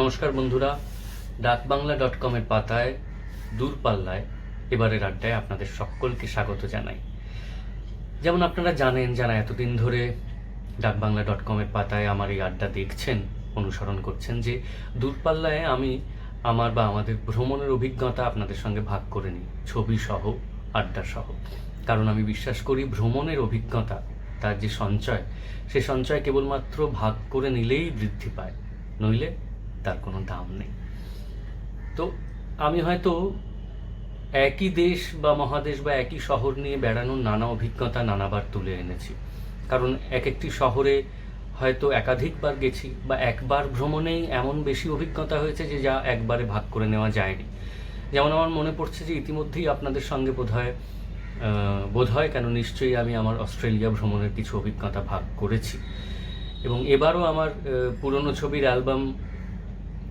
নমস্কার বন্ধুরা ডাকবাংলা ডট কমের পাতায়, দূরপাল্লায় এবারের আড্ডায় আপনাদের সকলকে স্বাগত জানাই। যেমন আপনারা জানেন, যারা এতদিন ধরে ডাকবাংলা ডট কমের পাতায় আমার এই আড্ডা দেখছেন, অনুসরণ করছেন যে দূরপাল্লায় আমি আমার বা আমাদের ভ্রমণের অভিজ্ঞতা আপনাদের সঙ্গে ভাগ করে নিই ছবি সহ আড্ডা সহ কারণ আমি বিশ্বাস করি, ভ্রমণের অভিজ্ঞতা, তার যে সঞ্চয়, সে সঞ্চয় কেবলমাত্র ভাগ করে নিলেই বৃদ্ধি পায়। নইলে তার কোনো দাম নেই। তো আমি হয়তো একই দেশ বা মহাদেশ বা একই শহর নিয়ে বেড়ানোর নানা অভিজ্ঞতা নানাবার তুলে এনেছি। কারণ এক একটি শহরে হয়তো একাধিকবার গেছি বা একবার ভ্রমণেই এমন বেশি অভিজ্ঞতা হয়েছে যে যা একবারে ভাগ করে নেওয়া যায়নি। যেমন আমার মনে পড়ছে যে ইতিমধ্যেই আপনাদের সঙ্গে বোধহয় আহ, বোধহয় কেন নিশ্চয়ই আমি আমার অস্ট্রেলিয়া ভ্রমণের কিছু অভিজ্ঞতা ভাগ করেছি। এবং এবারও আমার পুরনো ছবির অ্যালবাম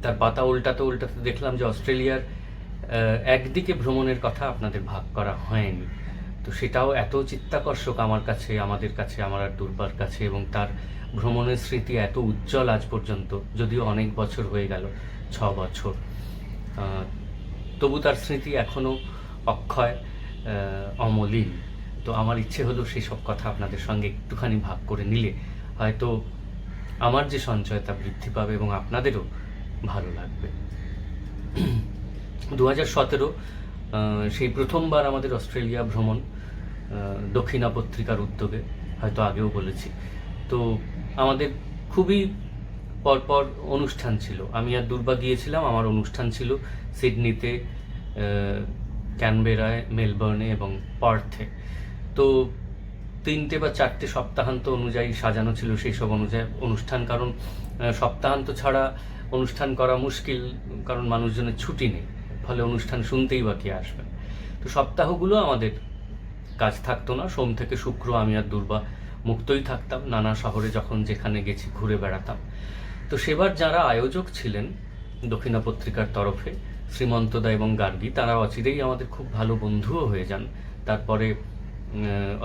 তার পাতা উল্টাতে উল্টাতে দেখলাম যে অস্ট্রেলিয়ার একদিকে ভ্রমণের কথা আপনাদের ভাগ করা হয়নি। তো সেটাও এত চিত্তাকর্ষক আমার কাছে, আমাদের কাছে, আমার আর দুর্বার কাছে এবং তার ভ্রমণের স্মৃতি এত উজ্জ্বল আজ পর্যন্ত, যদিও অনেক বছর হয়ে গেল, ছ বছর। তবু তার স্মৃতি এখনও অক্ষয় অমলিন। তো আমার ইচ্ছে হলো সেই সব কথা আপনাদের সঙ্গে একটুখানি ভাগ করে নিলে। হয়তো আমার যে সঞ্চয় তা বৃদ্ধি পাবে এবং আপনাদেরও ভালো লাগবে। দু সতেরো সেই প্রথমবার আমাদের অস্ট্রেলিয়া ভ্রমণ দক্ষিণা পত্রিকার উদ্যোগে, হয়তো আগেও বলেছি। তো আমাদের খুবই পরপর অনুষ্ঠান ছিল। আমি আর দুর্বা গিয়েছিলাম, আমার অনুষ্ঠান ছিল সিডনিতে ক্যানবেরায়, মেলবোর্নে এবং পার্থে। তো তিনটে বা চারটে সপ্তাহান্ত অনুযায়ী সাজানো ছিল সেই সব অনুযায়ী অনুষ্ঠান, কারণ সপ্তাহান্ত ছাড়া অনুষ্ঠান করা মুশকিল, কারণ মানুষজনের ছুটি নেই। ফলে অনুষ্ঠান শুনতেই বা কে আসবেন তো সপ্তাহগুলো আমাদের কাজ থাকতো না। সোম থেকে শুক্র আমি আর দুর্বা মুক্তই থাকতাম। নানা শহরে যখন যেখানে গেছি ঘুরে বেড়াতাম। তো সেবার যারা আয়োজক ছিলেন দক্ষিণা পত্রিকার তরফে, শ্রীমন্তদা এবং গার্গী, তারা অচিরেই আমাদের খুব ভালো বন্ধুও হয়ে যান। তারপরে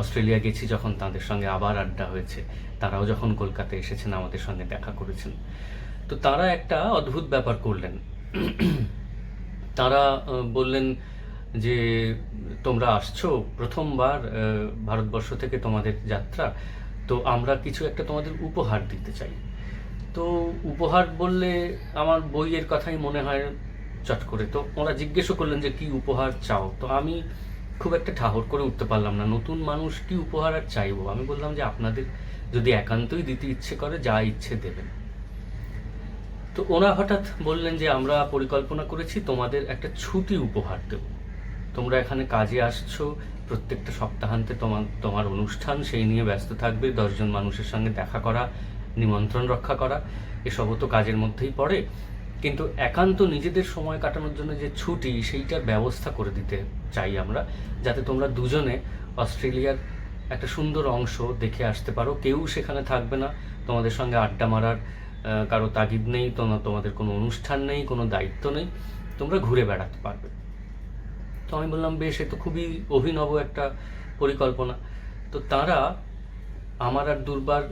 অস্ট্রেলিয়া গেছি যখন তাদের সঙ্গে আবার আড্ডা হয়েছে। তারাও যখন কলকাতায় এসেছেন, আমাদের সঙ্গে দেখা করেছেন। তো তারা একটা অদ্ভুত ব্যাপার করলেন। তারা বললেন যে, তোমরা আসছো প্রথমবার ভারতবর্ষ থেকে তোমাদের যাত্রা, তো আমরা কিছু একটা তোমাদের উপহার দিতে চাই। তো উপহার বললে আমার বইয়ের কথাই মনে হয় চট করে। তো ওরা জিজ্ঞেসও করলেন যে, কি উপহার চাও? তো আমি খুব একটা ঠাহর করে উঠতে পারলাম না। নতুন মানুষ কি উপহার আর চাইব? আমি বললাম যে, আপনাদের যদি একান্তই দিতে ইচ্ছে করে, যা ইচ্ছে দেবেন। তো ওনা হঠাৎ বললেন যে, আমরা পরিকল্পনা করেছি, তোমাদের একটা ছুটি উপহার দেব। তোমরা এখানে কাজে আসছো, প্রত্যেকটা সপ্তাহান্তে তোমার তোমার অনুষ্ঠান, সেই নিয়ে ব্যস্ত থাকবে দশজন মানুষের সঙ্গে দেখা করা, নিমন্ত্রণ রক্ষা করা, এসবও তো কাজের মধ্যেই পড়ে। কিন্তু একান্ত নিজেদের সময় কাটানোর জন্য যে ছুটি, সেইটার ব্যবস্থা করে দিতে চাই আমরা, যাতে তোমরা দুজনে অস্ট্রেলিয়ার একটা সুন্দর অংশ দেখে আসতে পারো। কেউ সেখানে থাকবে না, তোমাদের সঙ্গে আড্ডা মারার কারও তাগিদ নেই তোমা- তোমাদের কোনো অনুষ্ঠান নেই, কোনো দায়িত্ব নেই, তোমরা ঘুরে বেড়াতে পারবে। তো আমি বললাম, বেশ, এ তো খুবই অভিনব একটা পরিকল্পনা। তো তারা আমার আর দুর্বার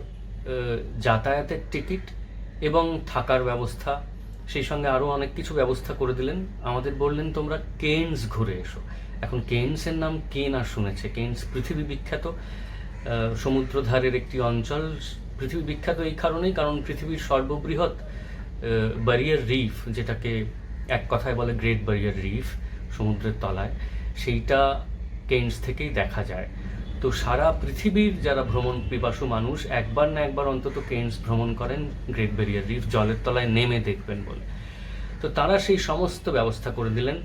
যাতায়াতের টিকিট এবং থাকার ব্যবস্থা, সেই সঙ্গে আরও অনেক কিছু ব্যবস্থা করে দিলেন। আমাদের বললেন, তোমরা কেনস ঘুরে এসো। এখন কেনসের নাম কে না শুনেছে? কেনস পৃথিবী বিখ্যাত সমুদ্রধারের একটি অঞ্চল পৃথিবী বিখ্যাত এই কারণেই, কারণ পৃথিবীর সর্ববৃহৎ ব্যারিয়ার রিফ যেটাকে এক কথায় বলে গ্রেট ব্যারিয়ার রিফ সমুদ্রের তলায়, সেইটা কেনস থেকেই দেখা যায়। তো সারা পৃথিবীর যারা ভ্রমণ পিপাসু মানুষ, একবার না একবার অন্তত কেনস ভ্রমণ করেন গ্রেট ব্যারিয়ার রিফ জলের তলায় নেমে দেখবেন বলে। তো তারা সেই সমস্ত ব্যবস্থা করে দিলেন।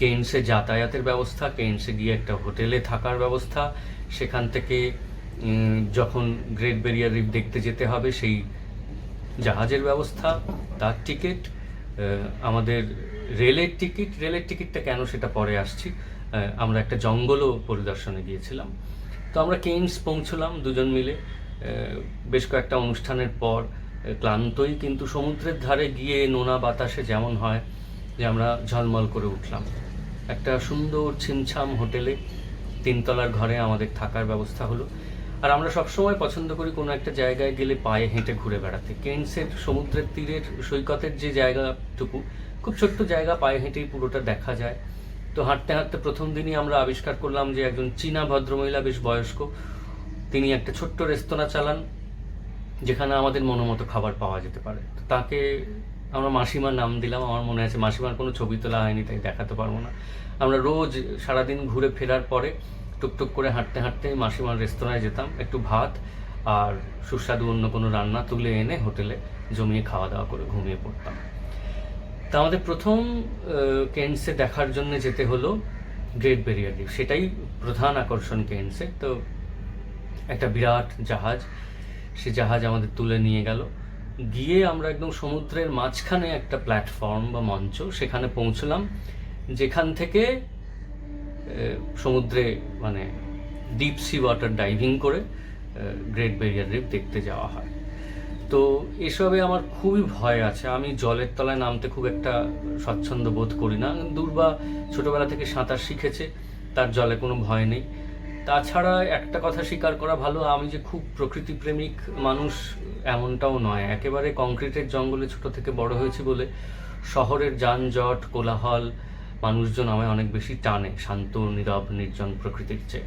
কেইনসে যাতায়াতের ব্যবস্থা কেইনসে গিয়ে একটা হোটেলে থাকার ব্যবস্থা, সেখান থেকে যখন গ্রেট ব্যারিয়ার রিফ দেখতে যেতে হবে, সেই জাহাজের ব্যবস্থা, তার টিকিট আমাদের রেলের টিকিট রেলের টিকিটটা কেন সেটা পরে আসছি আমরা একটা জঙ্গলও পরিদর্শনে গিয়েছিলাম। তো আমরা কেইনস পৌঁছলাম দুজন মিলে বেশ কয়েকটা অনুষ্ঠানের পর ক্লান্তই কিন্তু সমুদ্রের ধারে গিয়ে নোনা বাতাসে যেমন হয়, যে আমরা ঝলমল করে উঠলাম। একটা সুন্দর ছিমছাম হোটেলে তিনতলার ঘরে আমাদের থাকার ব্যবস্থা হলো। আর আমরা সবসময় পছন্দ করি কোনো একটা জায়গায় গেলে পায়ে হেঁটে ঘুরে বেড়াতে। কেন্সের সমুদ্রের তীরের সৈকতের যে জায়গাটুকু, খুব ছোট্ট জায়গা, পায়ে হেঁটেই পুরোটা দেখা যায়। তো হাঁটতে হাঁটতে প্রথম দিনই আমরা আবিষ্কার করলাম যে একজন চীনা ভদ্রমহিলা, বেশ বয়স্ক, তিনি একটা ছোট্ট রেস্তোরাঁ চালান, যেখানে আমাদের মনোমতো খাবার পাওয়া যেতে পারে। তো তাকে আমরা মাসিমার নাম দিলাম, আমার মনে আছে মাসিমার কোনো ছবি তোলা হয়নি, তাই দেখাতে পারব না। আমরা রোজ সারাদিন ঘুরে ফেরার পরে টুকটুক করে হাঁটতে হাঁটতে মাসিমার রেস্তোরাঁয় যেতাম, একটু ভাত আর সুস্বাদু অন্য কোনো রান্না তুলে এনে হোটেলে জমিয়ে খাওয়া দাওয়া করে ঘুমিয়ে পড়তাম। তা আমাদের প্রথম কেন্টসে দেখার জন্য যেতে হলো গ্রেট ব্যারিয়ার রিফ সেটাই প্রধান আকর্ষণ কেন্টসে তো একটা বিরাট জাহাজ, সে জাহাজ আমাদের তুলে নিয়ে গেল। গিয়ে আমরা একদম সমুদ্রের মাঝখানে একটা প্ল্যাটফর্ম বা মঞ্চ, সেখানে পৌঁছলাম, যেখান থেকে সমুদ্রে মানে ডিপ সি ওয়াটার ডাইভিং করে গ্রেট ব্যারিয়ার রিফ দেখতে যাওয়া হয়। তো এসবে আমার খুবই ভয় আছে। আমি জলের তলায় নামতে খুব একটা স্বচ্ছন্দ বোধ করি না। দুর্বা ছোটোবেলা থেকে সাঁতার শিখেছে, তার জলে কোনো ভয় নেই। তাছাড়া একটা কথা স্বীকার করা ভালো, আমি যে খুব প্রকৃতি প্রেমিক মানুষ এমনটাও নয়। একেবারে কংক্রিটের জঙ্গলে ছোট থেকে বড় হয়েছি বলে, শহরের যানজট, কোলাহল মানুষজন আমায় অনেক বেশি টানে, শান্ত, নীরব, নির্জন প্রকৃতির চেয়ে।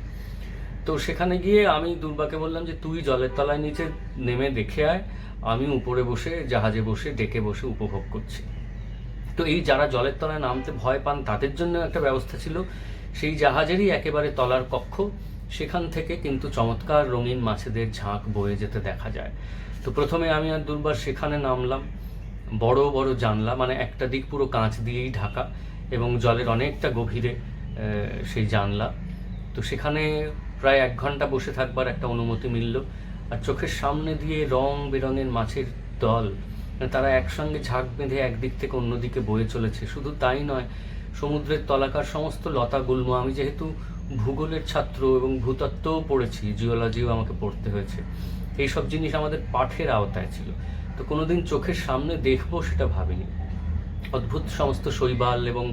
তো সেখানে গিয়ে আমি দুর্বাকে বললাম যে, তুই জলের তলায় নিচে নেমে দেখে আয়, আমি উপরে বসে, জাহাজে বসে, ডেকে বসে উপভোগ করছি। তো এই যারা জলের তলায় নামতে ভয় পান, তাদের জন্য একটা ব্যবস্থা ছিল। সেই জাহাজেরই একেবারে তলার কক্ষ, সেখান থেকে কিন্তু চমৎকার রঙিন মাছেদের ঝাঁক বয়ে যেতে দেখা যায়। তো প্রথমে আমি আর দুর্বার সেখানে নামলাম। বড় বড় জানলা মানে একটা দিক পুরো কাঁচ দিয়েই ঢাকা। এবং জলের অনেকটা গভীরে সেই জানলা। তো সেখানে প্রায় এক ঘণ্টা বসে থাকবার একটা অনুমতি মিলল। আর চোখের সামনে দিয়ে রং বেরঙের মাছের দল মানে তারা একসঙ্গে ঝাঁক বেঁধে একদিক থেকে অন্যদিকে বয়ে চলেছে। শুধু তাই নয়, সমুদ্রের তলাকার সমস্ত লতা গুল্ম, আমি যেহেতু ভূগোলের ছাত্র এবং ভূতত্ত্বও পড়েছি, জিওলজিও আমাকে পড়তে হয়েছে, এইসব জিনিস আমাদের পাঠের আওতায় ছিল। তো কোনোদিন চোখের সামনে দেখব সেটা ভাবিনি। অদ্ভুত সমস্ত শৈবাল এবং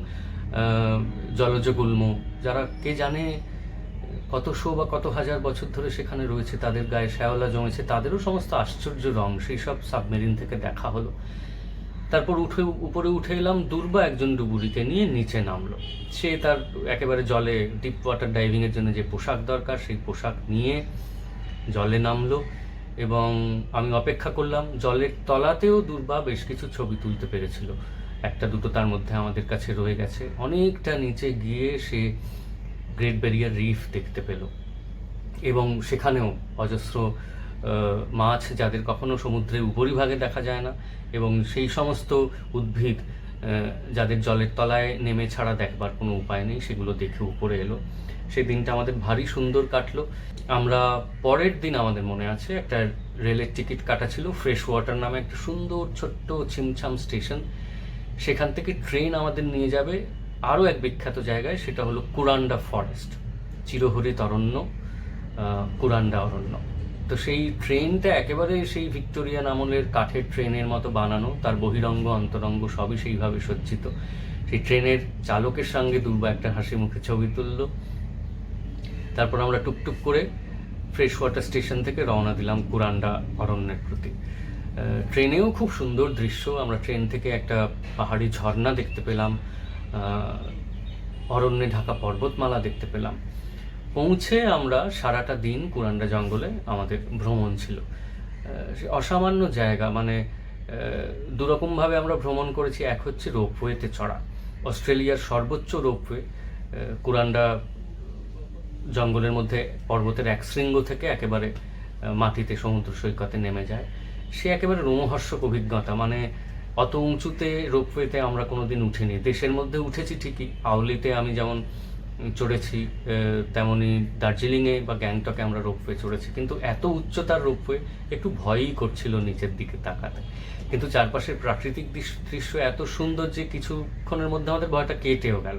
জলজ গুল্ম, যারা কে জানে কত শো বা কত হাজার বছর ধরে সেখানে রয়েছে, তাদের গায়ে শ্যাওলা জমেছে, তাদেরও সমস্ত আশ্চর্য রং, সেই সব সাবমেরিন থেকে দেখা হলো। তারপর উঠে, উপরে উঠে এলাম, দুর্বা একজন ডুবুরিকে নিয়ে নিচে নামলো। সে তার একেবারে জলে ডিপ ওয়াটার ডাইভিংয়ের জন্য যে পোশাক দরকার, সেই পোশাক নিয়ে জলে নামলো এবং আমি অপেক্ষা করলাম, জলের তলাতেও দুর্বা বেশ কিছু ছবি তুলতে পেরেছিল। একটা দুটো তার মধ্যে আমাদের কাছে রয়ে গেছে। অনেকটা নিচে গিয়ে সে গ্রেট ব্যারিয়ার রিফ দেখতে পেল। এবং সেখানেও অজস্র মাছ যাদের কখনো সমুদ্রের উপরিভাগে দেখা যায় না এবং সেই সমস্ত উদ্ভিদ যাদের জলের তলায় নেমে ছাড়া দেখবার কোনো উপায় নেই, সেগুলো দেখে উপরে এলো। সেই দিনটা আমাদের ভারী সুন্দর কাটলো। আমরা পরের দিন আমাদের মনে আছে, একটা রেলের টিকিট কাটা ছিল, ফ্রেশ ওয়াটার নামে একটা সুন্দর ছোট্ট ছিমছাম স্টেশন। সেখান থেকে ট্রেন আমাদের নিয়ে যাবে আরও এক বিখ্যাত জায়গায়, সেটা হলো কুরান্ডা ফরেস্ট চিরহরিত অরণ্য কুরান্ডা অরণ্য। তো সেই ট্রেনটা একেবারে সেই ভিক্টোরিয়ান আমলের কাঠের ট্রেনের মতো বানানো, তার বহিরঙ্গ, অন্তরঙ্গ সবই সেইভাবে সজ্জিত। সেই ট্রেনের চালকের সঙ্গে দুর্বা একটা হাসি মুখে ছবি তুললো। তারপর আমরা টুকটুক করে ফ্রেশ ওয়াটার স্টেশন থেকে রওনা দিলাম কুরান্ডা অরণ্যের প্রতি। ট্রেনেও খুব সুন্দর দৃশ্য। আমরা ট্রেন থেকে একটা পাহাড়ি ঝর্ণা দেখতে পেলাম অরণ্যে ঢাকা পর্বতমালা দেখতে পেলাম। পৌঁছে আমরা সারাটা দিন কুরান্ডা জঙ্গলে আমাদের ভ্রমণ ছিল। অসামান্য জায়গা মানে দুরকমভাবে আমরা ভ্রমণ করেছি, এক হচ্ছে রোপওয়েতে চড়া। অস্ট্রেলিয়ার সর্বোচ্চ রোপওয়ে কুরান্ডা জঙ্গলের মধ্যে পর্বতের এক শৃঙ্গ থেকে একেবারে মাটিতে সমুদ্র সৈকতে নেমে যায়। সে একেবারে রোমহর্ষক অভিজ্ঞতা। মানে অত উঁচুতে, রোপওয়েতে আমরা কোনোদিন উঠিনি। দেশের মধ্যে উঠেছি ঠিকই। আউলিতে আমি যেমন চড়েছি তেমনি দার্জিলিংয়ে বা গ্যাংটকে আমরা রোপওয়ে চড়েছি। কিন্তু এত উচ্চতার রোপওয়ে একটু ভয়ই করছিল নিচের দিকে তাকাতে। কিন্তু চারপাশের প্রাকৃতিক দৃশ্য এত সুন্দর যে কিছুক্ষণের মধ্যে আমাদের ভয়টা কেটেও গেল।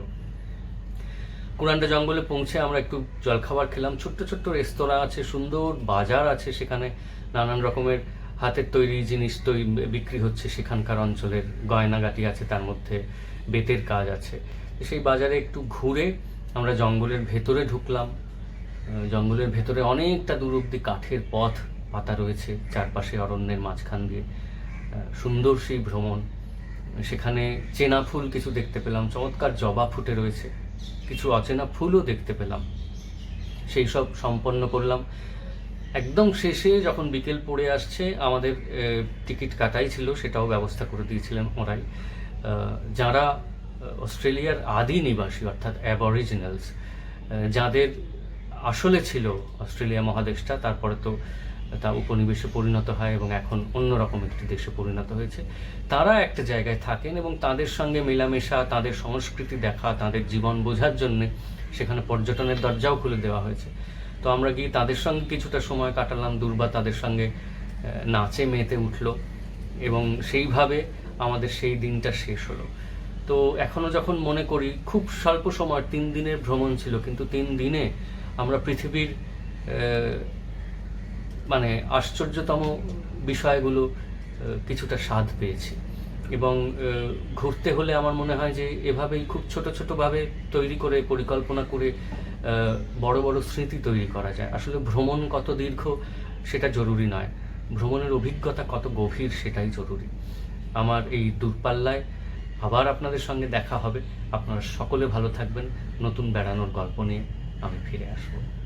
কুরান্ডা জঙ্গলে পৌঁছে আমরা একটু জলখাবার খেলাম। ছোট্ট ছোট্ট রেস্তোরাঁ আছে, সুন্দর বাজার আছে সেখানে নানান রকমের হাতের তৈরি জিনিস তৈরি বিক্রি হচ্ছে সেখানকার অঞ্চলের গয়নাগাটি আছে, তার মধ্যে বেতের কাজ আছে। সেই বাজারে একটু ঘুরে আমরা জঙ্গলের ভেতরে ঢুকলাম। জঙ্গলের ভেতরে অনেকটা দূর অব্দি কাঠের পথ, পাতা রয়েছে চারপাশে অরণ্যের মাঝখান দিয়ে। সুন্দর সেই ভ্রমণ। সেখানে চেনা ফুল কিছু দেখতে পেলাম, চমৎকার জবা ফুটে রয়েছে। কিছু অচেনা ফুলও দেখতে পেলাম। সেই সব সম্পন্ন করলাম। একদম শেষে যখন বিকেল পড়ে আসছে, আমাদের টিকিট কাটাই ছিল, সেটাও ব্যবস্থা করে দিয়েছিলেন ওরাই যারা অস্ট্রেলিয়ার আদি নিবাসী, অর্থাৎ অ্যাবরিজিনালস যাদের আসলে ছিল অস্ট্রেলিয়া মহাদেশটা, তারপরে তো তা উপনিবেশে পরিণত হয় এবং এখন অন্যরকম একটি দেশে পরিণত হয়েছে, তারা একটা জায়গায় থাকেন এবং তাদের সঙ্গে মেলামেশা, তাদের সংস্কৃতি দেখা, তাদের জীবন বোঝার জন্যে সেখানে পর্যটনের দরজাও খুলে দেওয়া হয়েছে। তো আমরা গিয়ে তাদের সঙ্গে কিছুটা সময় কাটালাম। দুর্বা তাদের সঙ্গে নাচে মেতে উঠল এবং সেইভাবে আমাদের সেই দিনটা শেষ হলো। তো এখনও যখন মনে করি, খুব স্বল্প সময়, তিন দিনের ভ্রমণ ছিল, কিন্তু তিন দিনে আমরা পৃথিবীর মানে আশ্চর্যতম বিষয়গুলো কিছুটা স্বাদ পেয়েছি। এবং ঘুরতে হলে আমার মনে হয় যে এভাবেই খুব ছোট ছোটোভাবে তৈরি করে, পরিকল্পনা করে বড় বড় স্মৃতি তৈরি করা যায়। আসলে ভ্রমণ কত দীর্ঘ সেটা জরুরি নয়। ভ্রমণের অভিজ্ঞতা কত গভীর সেটাই জরুরি। আমার এই দূরপাল্লায় আবার আপনাদের সঙ্গে দেখা হবে। আপনারা সকলে ভালো থাকবেন। নতুন বেড়ানোর গল্প নিয়ে আমি ফিরে আসব।